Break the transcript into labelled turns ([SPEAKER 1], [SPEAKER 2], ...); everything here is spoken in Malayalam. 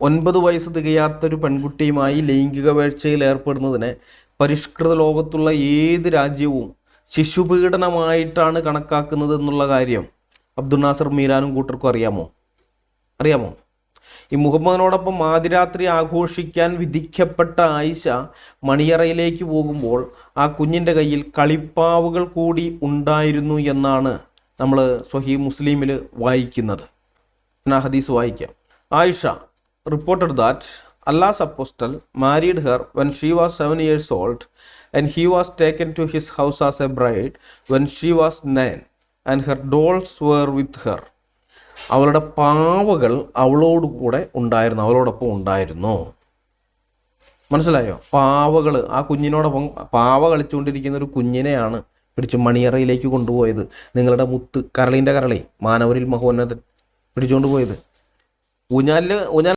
[SPEAKER 1] ഒൻപത് വയസ്സ് തികയാത്തൊരു പെൺകുട്ടിയുമായി ലൈംഗിക വേഴ്ചയിൽ ഏർപ്പെടുന്നതിനെ പരിഷ്കൃത ലോകത്തുള്ള ഏത് രാജ്യവും ശിശുപീഡനമായിട്ടാണ് കണക്കാക്കുന്നത് എന്നുള്ള കാര്യം അബ്ദുൽ നാസർ മീരാനും കൂട്ടർക്കും അറിയാമോ? അറിയാമോ? ഈ മുഹമ്മദിനോടൊപ്പം ആദിരാത്രി ആഘോഷിക്കാൻ വിധിക്കപ്പെട്ട ആയിഷ മണിയറയിലേക്ക് പോകുമ്പോൾ ആ കുഞ്ഞിന്റെ കയ്യിൽ കളിപ്പാവുകൾ കൂടി ഉണ്ടായിരുന്നു എന്നാണ് നമ്മൾ സ്വഹി മുസ്ലിമിൽ വായിക്കുന്നത്. ഹദീസ് വായിക്കാം. Aisha reported that Allah's apostle married her when she was seven years old, and he was taken to his house as a bride when she was nine, and her dolls were with her. അവളുടെ പാവകൾ അവളോട് കൂടെ ഉണ്ടായിരുന്നു അവളോടൊപ്പം ഉണ്ടായിരുന്നു. മനസ്സിലായോ? പാവകൾ ആ കുഞ്ഞിനോടൊപ്പം പാവ കളിച്ചുകൊണ്ടിരിക്കുന്ന ഒരു കുഞ്ഞിനെയാണ് പിടിച്ച് മണിയറയിലേക്ക് കൊണ്ടുപോയത്. നിങ്ങളുടെ മുത്ത് കരളിന്റെ കരളി മാനവരിൽ മഹോന്നതൻ പിടിച്ചുകൊണ്ട് പോയത്. ഊഞ്ഞാലിൽ ഊഞ്ഞാൽ